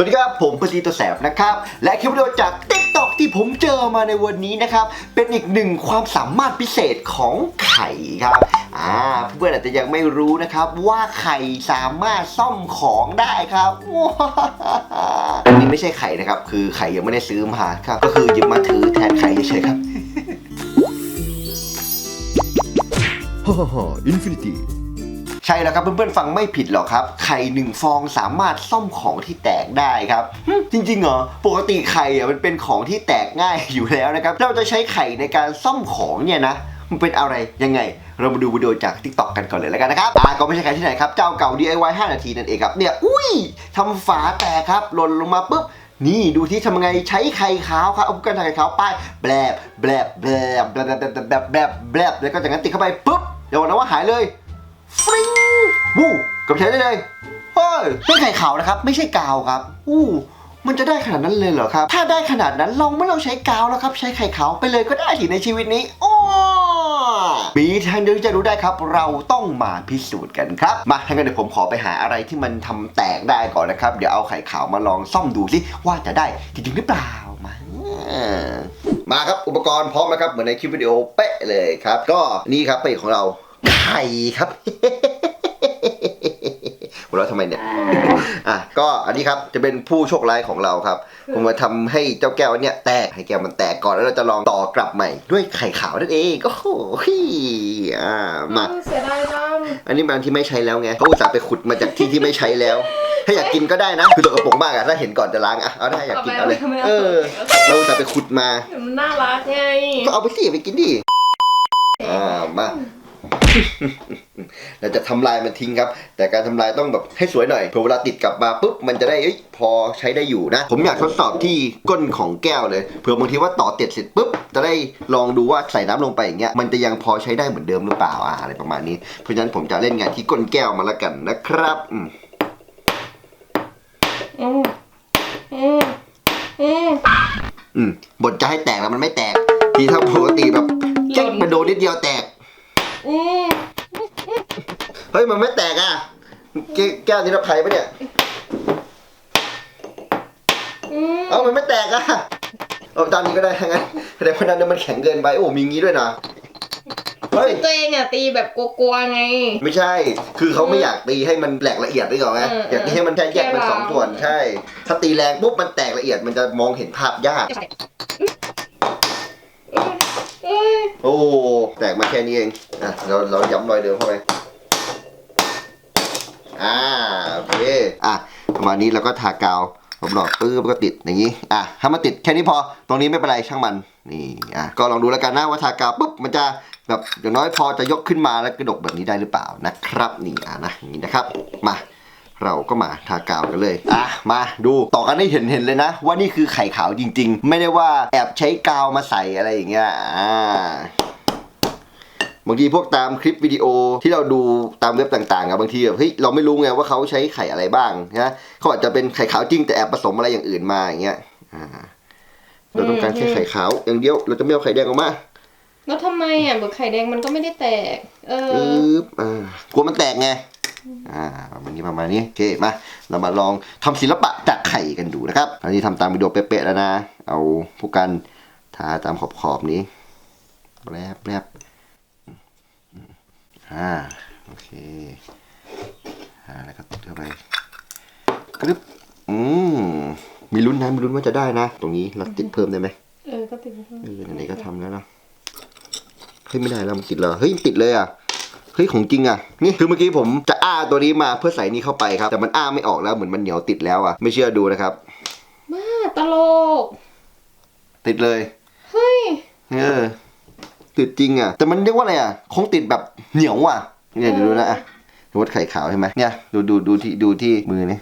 สวัสดีครับผมพจีตัวแสบนะครับ และคลิปวิดีโอจาก t ิ k t o k ที่ผมเจอมาในวันนี้นะครับ เป็นอีกหนึ่งความสามารถพิเศษของไข่ครับอ่าเพื่อนๆอาจจะยังไม่รู้นะครับ ว่าไข่สามารถซ่อมของได้ครับอันนี้ไม่ใช่ไข่นะครับ คือไข่ยังไม่ได้ซื้อมาครับ ก็คือหยิบมาถือแทนไข่เฉยๆครับฮ่าฮ่าฮ่าอินฟินิตี้ ช่แล้วครับเพื่อนๆฟังไม่ผิดหรอกครับ ไข่หนึ่งฟองสามารถซ่อมของที่แตกได้ครับ จริงๆเหรอปกติไข่อะมันเป็นของที่แตกง่ายอยู่แล้วนะครับเราจะใช้ไข่ในการซ่อมของเนี่ยนะมันเป็นอะไรยังไง เรามาดูวิดีโอจากทิกตอกกันก่อนเลยแล้วกันนะครับอ่าก็ไม่ใช่ใครที่ไหนครับ เจ้าเก่า DIY 5 นาทีนั่นเองครับเนี่ยอุ้ยทำฝาแตกครับหล่นลงมาปุ๊บนี่ดูที่ทำไงใช้ไข่ขาวครับเอากันไข่ขาวป้ายแบบแบบแบบแบบแบลบแบบแล้วก็จากนั้นติดเข้าไปปุ๊บเดี๋ยวนะว่าหายเลย ฟริ้งวู้กับใช้ได้เลยเฮ้ยไม่ไข่ขาวนะครับ ไม่ใช่กาวครับอู้มันจะได้ขนาดนั้นเลยเหรอครับ ถ้าได้ขนาดนั้นลองไม่ต้องใช้กาวแล้วครับ ใช้ไข่ขาวไปเลยก็ได้ทีในชีวิตนี้อ้อมีทางเดียวที่จะรู้ได้ครับ เราต้องมาพิสูจน์กันครับ มาถ้างั้นเดี๋ยวผมขอไปหาอะไรที่มันทำแตกได้ก่อนนะครับ เดี๋ยวเอาไข่ขาวมาลองซ่อมดูสิว่าจะได้จริงๆหรือเปล่ามามาครับอุปกรณ์พร้อมนะครับเหมือนในคลิปวิดีโอเป๊ะเลยครับ ก็นี่ครับเป็นของเราไข่ครับหัวเราะทำไมเนี่ย อะ ก็อันนี้ครับ จะเป็นผู้โชคร้ายของเราครับ ผมมาทำให้เจ้าแก้วเนี่ยแตก ให้แก้วมันแตกก่อนแล้วเราจะลองต่อกลับใหม่ด้วยไข่ขาวนั่นเองโอ้โหอ่า มาเสียดายจังอันนี้มันที่ไม่ใช้แล้วไงเขาอุตส่าห์ไปขุดมาจากที่ที่ไม่ใช้แล้ว ถ้าอยากกินก็ได้นะ คือตัวกระป๋องมากอะถ้าเห็นก่อนจะล้างอะเอาได้อยากกินเอาเลย เออ เราอุตส่าห์ไปขุดมามันน่ารักไง ก็เอาไปสิไปกินดิ อ่า มา เราจะทำลายมันทิ้งครับ แต่การทำลายต้องแบบให้สวยหน่อยเผื่อเวลาติดกลับมาปุ๊บมันจะได้เอ้ยพอใช้ได้อยู่นะ ผมอยากทดสอบที่ก้นของแก้วเลยเผื่อบางทีว่าต่อเต็ดเสร็จปุ๊บจะได้ลองดูว่าใส่น้ำลงไปอย่างเงี้ยมันจะยังพอใช้ได้เหมือนเดิมหรือเปล่าอ่าอะไรประมาณนี้เพราะฉะนั้นผมจะเล่นงานที่ก้นแก้วมาละกันนะครับอืมอืมอืมอืมอืมบทจะให้แตกแล้วมันไม่แตก ทีถ้าปกติแบบเจ๊กมันโดนนิดเดียวแตก อืมเฮ้ย มันไม่แตกอะแก้แก้วนิรภัยปะเนี่ย อืมเอ้ามันไม่แตกอะ เอาตามนี้ก็ได้ทั้งนั้นแต่พนันนั้นมันแข็งเกินไป โอ้ มีงี้ด้วยนะ เฮ้ย ตัวเองอะตีแบบกลัวๆไง ไม่ใช่ คือเขาไม่อยากตีให้มันแหลกละเอียดไปก่อนไง เอออยากตีให้มันแค่แยกเป็นสองส่วน ใช่ ถ้าตีแรงปุ๊บมันแตกละเอียด มันจะมองเห็นภาพยาก เอ้ยโอ้ แตกมาแค่นี้เอง อะ เราเราย้ำรอยเดิมเข้าไป อ่า โอเค อะ ประมาณนี้เราก็ทากาวผมหลอดปื้บก็ติดอย่างนี้ อะถ้ามันติดแค่นี้พอ ตรงนี้ไม่เป็นไรช่างมัน นี่ อะ ก็ลองดูแล้วกันนะว่าทากาวปุ๊บ มันจะแบบอย่างน้อยพอจะยกขึ้นมาแล้วกระดกแบบนี้ได้หรือเปล่านะครับ นี่ อะนะอย่างนี้นะครับ มาเราก็มาทากาวกันเลย อะ มาดูต่อกันให้เห็นเห็นเลยนะ ว่านี่คือไข่ขาวจริง ๆ ไม่ได้ว่าแอบใช้กาวมาใส่อะไรอย่างเงี้ย อ่า บางทีพวกตามคลิปวิดีโอที่เราดูตามเว็บต่างๆอะบางทีแบบเฮ้ยเราไม่รู้ไงว่าเขาใช้ไข่อะไรบ้างนะเขาอาจจะเป็นไข่ขาวจริงแต่แอบผสมอะไรอย่างอื่นมาอย่างเงี้ยอ่าเราต้องการแค่ไข่ขาวอย่างเดียวเราจะไม่เอาไข่แดงออกมาแล้วทำไมอะเบิกไข่แดงมันก็ไม่ได้แตก เออปึ๊บอ่ากลัวมันแตกไงอ่าประมาณนี้ประมาณนี้โอเคมาเรามาลองทำศิลปะจากไข่กันดูนะครับอันนี้ทำตามวิดีโอเป๊ะๆแล้วนะ เอาผู้กันทาตามขอบๆนี้แรบแรบ อ่าโอเคอ่าแล้วก็ติดเข้าไปกรึบอืมมีลุ้นนะมีลุ้นว่าจะได้นะ ตรงนี้เราติดเพิ่มได้ไหมเออก็ติดเออไหนๆก็ทำแล้วเนาะเฮ้ยไม่ได้แล้วมันติดเหรอเฮ้ยมันติดเลยอะเฮ้ยของจริงอะนี่คือเมื่อกี้ผมจะอ้าตัวนี้มาเพื่อใส่นี่เข้าไปครับ แต่มันอ้าไม่ออกแล้วเหมือนมันเหนียวติดแล้วอะไม่เชื่อดูนะครับบ้าตลก ติดเลย เฮ้ยเออ ติดจริงอะแต่มันเรียกว่าอะไรอะคงติดแบบเหนียวอะเนี่ยเดี๋ยวดูนะอะดูว่าไข่ขาวใช่ไหมเนี่ยดูดูดูที่ดูที่มือนี่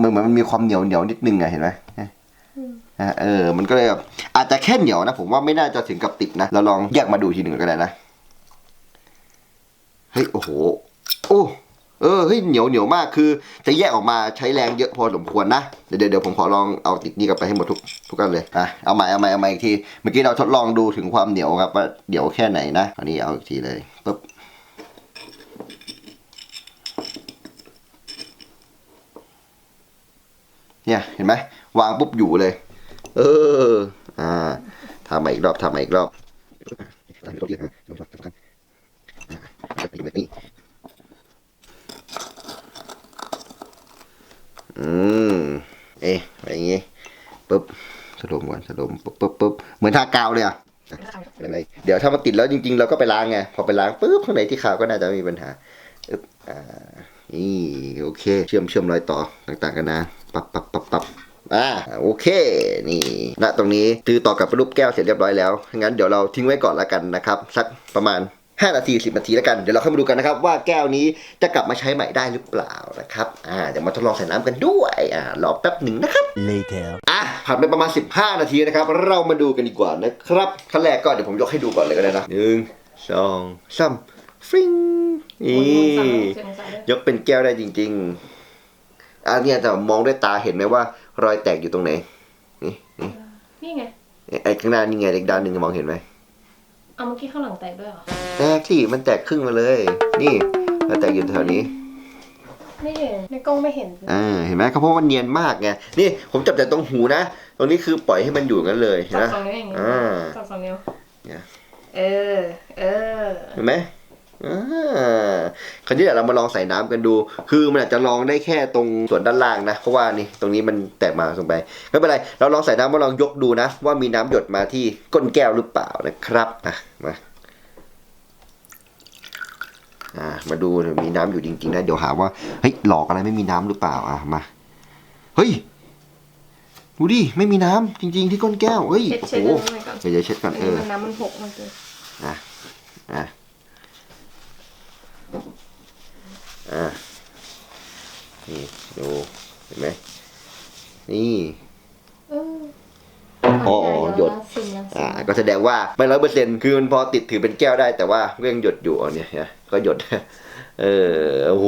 มือเหมือนมันมีความเหนียวเหนียวนิดนึงอะเห็นไหมเนี่ยอะเออ มันก็เลยแบบอาจจะแค่เหนียวนะ ผมว่าไม่น่าจะถึงกับติดนะ เราลองแยกมาดูทีหนึ่งก็ได้นะ เฮ้ย โอ้โห โอ้ เออเฮ้ยเหนียวเหนียวมากคือจะแยกออกมาใช้แรงเยอะพอสมควรนะ เดี๋ยวเดี๋ยวผมขอลองเอาติดนี่กลับไปให้หมดทุกทุกอันเลยอะเอาใหม่เอาใหม่เอาใหม่อีกทีเมื่อกี้เราทดลองดูถึงความเหนียวครับว่าเหนียวแค่ไหนนะอันนี้เอาอีกทีเลยปุ๊บเนี่ยเห็นไหมวางปุ๊บอยู่เลย เอออ่าทำมาอีกรอบทำมาอีกรอบอืม เอ๊ะอะไรอย่างงี้ปุ๊บ สะดมปุ๊บปุ๊บปุ๊บเหมือนทากาวเลยอะอะไรเดี๋ยวถ้ามันติดแล้วจริง ๆ เราก็ไปล้างไงพอไปล้างปุ๊บข้างในที่ขาวก็น่าจะไม่มีปัญหาอึ๊บอ่านี่โอเค เชื่อมเชื่อมรอยต่อต่างๆกันนะปับปับปับปับอ่าโอเค นี่ณตรงนี้ตือต่อกับรูปแก้วเสร็จเรียบร้อยแล้วงั้นเดี๋ยวเราทิ้งไว้ก่อนละกันนะครับ สักประมาณ 5 นาที 10 นาทีแล้วกัน เดี๋ยวเราเข้ามาดูกันนะครับ ว่าแก้วนี้จะกลับมาใช้ใหม่ได้หรือเปล่านะครับอ่าเดี๋ยวมาทดลองใส่น้ำกันด้วยอ่ารอแป๊บหนึ่งนะครับ Later. อะผ่านไปประมาณ 15 นาทีนะครับ เรามาดูกันดีกว่านะครับขั้นแรกก็เดี๋ยวผมยกให้ดูก่อนเลยก็ได้นะหนึ่งสองสามฟริ้งนี่เสียงสายด้วยยกเป็นแก้วได้จริง ๆอันเนี้ยแต่มองด้วยตาเห็นไหมว่ารอยแตกอยู่ตรงไหนนี่นี่นี่ไงไอ้ข้างหน้านี่ไงเด็กด้านหนึ่งมองเห็นไหม เอาเมื่อกี้ข้างหลังแตกด้วยเหรอ แตกสิมันแตกครึ่งมาเลย นี่แล้วแตกอยู่แถวนี้ ไม่เห็น ในกล้องไม่เห็น อ่า เห็นไหมเขาเพราะว่ามันเนียนมากไง นี่ผมจับแต่ตรงหูนะ ตรงนี้คือปล่อยให้มันอยู่งั้นเลยเห็นจัไหบมสองนิ้วอย่างงี้อ่า จับสองนิ้วเนี่ย เออ เออ เห็นไหมอ่า คราวนี้เดี๋ยวเรามาลองใส่น้ำกันดู คือมันอาจจะลองได้แค่ตรงส่วนด้านล่างนะ เพราะว่านี่ตรงนี้มันแตกมาลงไป ไม่เป็นไร เราลองใส่น้ำมาลองยกดูนะ ว่ามีน้ำหยดมาที่ก้นแก้วหรือเปล่านะครับอะมาอ่ามาดูมีน้ำอยู่จริงๆนะ เดี๋ยวหาว่า เฮ้ย หลอกอะไรไม่มีน้ำหรือเปล่า อะมา เฮ้ย ดูดิ ไม่มีน้ำจริง ๆ ที่ก้นแก้ว เฮ้ยเช็ดเช็ดโอ้เรื่องอะไรก่อนเดี๋ยวเดี๋ยวเช็ดก่อนอันเอนี้อมันน้ำมันหกมันเกินอะอะอะ นี่ดู เห็นไหม นี่ เออ อ๋อหยด สิ่งยัง อ่า ก็แสดงว่าไม่ร้อยเปอร์เซ็นต์คือมันพอติดถือเป็นแก้วได้แต่ว่าก็ยังหยดอยู่เนี่ยนะก็หยด เออโอ้โห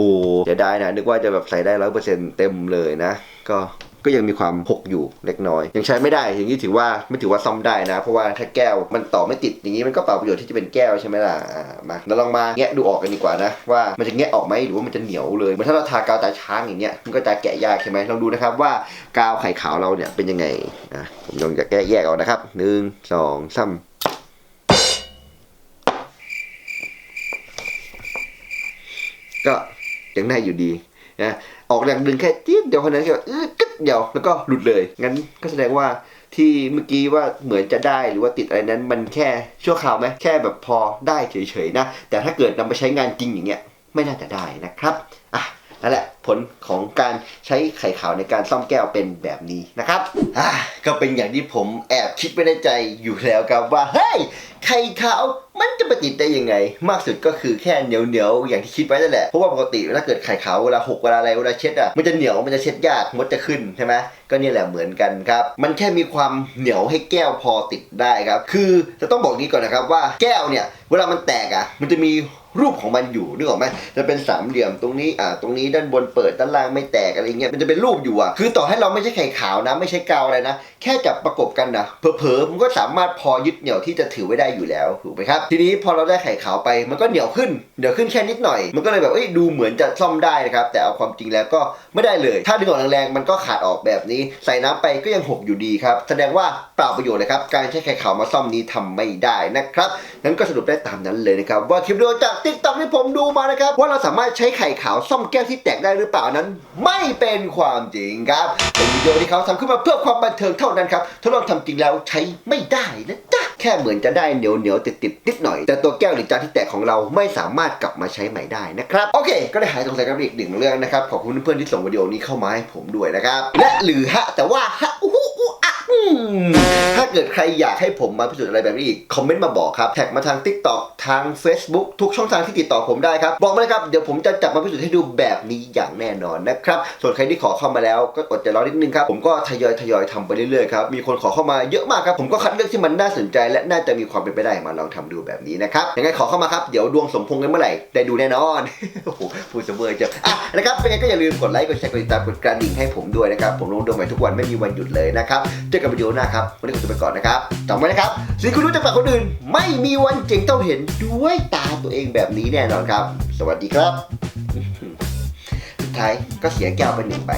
จะได้นะนึกว่าจะแบบใส่ได้ร้อยเปอร์เซ็นต์เต็มเลยนะ ก็ ก็ยังมีความหกอยู่เล็กน้อย ยังใช้ไม่ได้อย่างนี้ถือว่าไม่ถือว่าซ่อมได้นะ เพราะว่าถ้าแก้วมันต่อไม่ติดอย่างนี้มันก็เปล่าประโยชน์ที่จะเป็นแก้วใช่ไหมล่ะอ่ามาเราลองมาแงะดูออกกันดีกว่านะ ว่ามันจะแงะออกไหมหรือว่ามันจะเหนียวเลยเหมือนถ้าเราทากาวตาช้างอย่างเงี้ยมันก็จะแกะยากใช่ไหมลองดูนะครับว่ากาวไข่ขาวเราเนี่ยเป็นยังไงอะผมลองจะแกะแยกเอานะครับหนึ่งสองสามก็ยังได้อยู่ดีนะออกแรงดึงแค่จี๊ดเดียวเท่านั้นก็เออกึ๊ เดียวแล้วก็หลุดเลย งั้นก็แสดงว่าที่เมื่อกี้ว่าเหมือนจะได้หรือว่าติดอะไรนั้นมันแค่ชั่วคราวไหมแค่แบบพอได้เฉยๆนะ แต่ถ้าเกิดนำไปใช้งานจริงอย่างเงี้ยไม่น่าจะได้นะครับอะ นั่นแหละผลของการใช้ไข่ขาวในการซ่อมแก้วเป็นแบบนี้นะครับก็เป็นอย่างที่ผมแอบคิดไว้ในใจอยู่แล้วครับว่าเฮ้ยไข่ขาวมันจะไปติดได้ยังไง มากสุดก็คือแค่เหนียวเหนียวอย่างที่คิดไว้นั่นแหละเพราะว่าปกติถ้าเกิดไข่ขาวเวลาหกเวลาอะไรเวลาเช็ดอะมันจะเหนียวมันจะเช็ดยากมดจะขึ้นใช่ไหมก็นี่แหละเหมือนกันครับ มันแค่มีความเหนียวให้แก้วพอติดได้ครับ คือจะต้องบอกนี้ก่อนนะครับว่าแก้วเนี่ย เวลามันแตกอะ มันจะมี รูปของมันอยู่นึกออกไหมจะเป็นสามเหลี่ยมตรงนี้อ่าตรงนี้ด้านบนเปิดด้านล่างไม่แตกอะไรเงี้ยมันจะเป็นรูปอยู่อะคือต่อให้เราไม่ใช่ไข่ขาวนะไม่ใช่กาวอะไรนะ แค่จับประกบกันนะเผลอๆมันก็สามารถพอยึดเหนี่ยวที่จะถือไว้ได้อยู่แล้วถูกไหมครับทีนี้พอเราได้ไข่ขาวไปมันก็เหนียวขึ้นเหนียวขึ้นแค่นิดหน่อย มันก็เลยแบบเอ้ยดูเหมือนจะซ่อมได้นะครับแต่เอาความจริงแล้วก็ไม่ได้เลย ถ้าดึงออกแรงๆมันก็ขาดออกแบบนี้ ใส่น้ำไปก็ยังหกอยู่ดีครับแสดงว่าเปล่าประโยชน์นะครับการใช้ไข่ขาวมาซ่อมนี้ทำไม่ได้นะครับนั้นก็สรุปได้ตามนั้นเลยนะครับว่าคลิปวิดีโอจากติ๊กต็อกที่ผมดูมานะครับ ว่าเราสามารถใช้ไข่ขาวซ่อมแก้วที่แตกได้หรือเปล่านั้น ไม่เป็นความจริงครับ เป็นวิดีโอที่เขาทำขึ้นมาเพื่อความบันเทิงเท่านั้นครับทดลองทำจริงแล้วใช้ไม่ได้นะจ๊ะแค่เหมือนจะได้เหนียวเหนียวติดติดนิดหน่อย แต่ตัวแก้วหรือจานที่แตกของเราไม่สามารถกลับมาใช้ใหม่ได้นะครับโอเค ก็ได้หายสงสัยกันอีกหนึ่งเรื่องนะครับขอบคุณเพื่อนที่ส่งวิดีโอนี้เข้ามาให้ผมด้วยนะครับและหรือฮะแต่ว่าฮะอู้อู้อะอืม เกิดใครอยากให้ผมมาพิสูจน์อะไรแบบนี้อีก คอมเมนต์มาบอกครับ แท็กมาทาง TikTok ทาง Facebook ทุกช่องทางที่ติดต่อผมได้ครับ บอกมาเลยครับ เดี๋ยวผมจะจับมาพิสูจน์ให้ดูแบบนี้อย่างแน่นอนนะครับ ส่วนใครที่ขอเข้ามาแล้วก็อดใจรอนิดนึงครับ ผมก็ทยอยทยอยทำไปเรื่อยๆครับ มีคนขอเข้ามาเยอะมากครับ ผมก็คัดเลือกที่มันน่าสนใจ และน่าจะมีความเป็นไปได้มาลองทำดูแบบนี้นะครับ ยังไงขอเข้ามาครับ เดี๋ยวดวงสมพงษ์กันเมื่อไหร่ได้ดูแน่นอน โอ้โหพูดเสมอจะอะนะครับเป็นไงก็อย่าลืมกดไลค์ กดแชร์ กดติดตาม กดกระดิ่งให้ผมด้วยนะครับ ผมลงดวงใหม่ทุกวันไม่มีวันหยุดเลยนะครับ เจอกันวิดีโอหน้าครับ วันนี้ขอตัวไปก่อนนะครับจำไว้นะครับสิ่งคุณรู้จากปากคนอื่น ไม่มีวันเจ๋งเท่าเห็นด้วยตาตัวเองแบบนี้แน่นอนครับ สวัสดีครับ สุดท้ายก็เสียแก้วไปหนึ่งใบ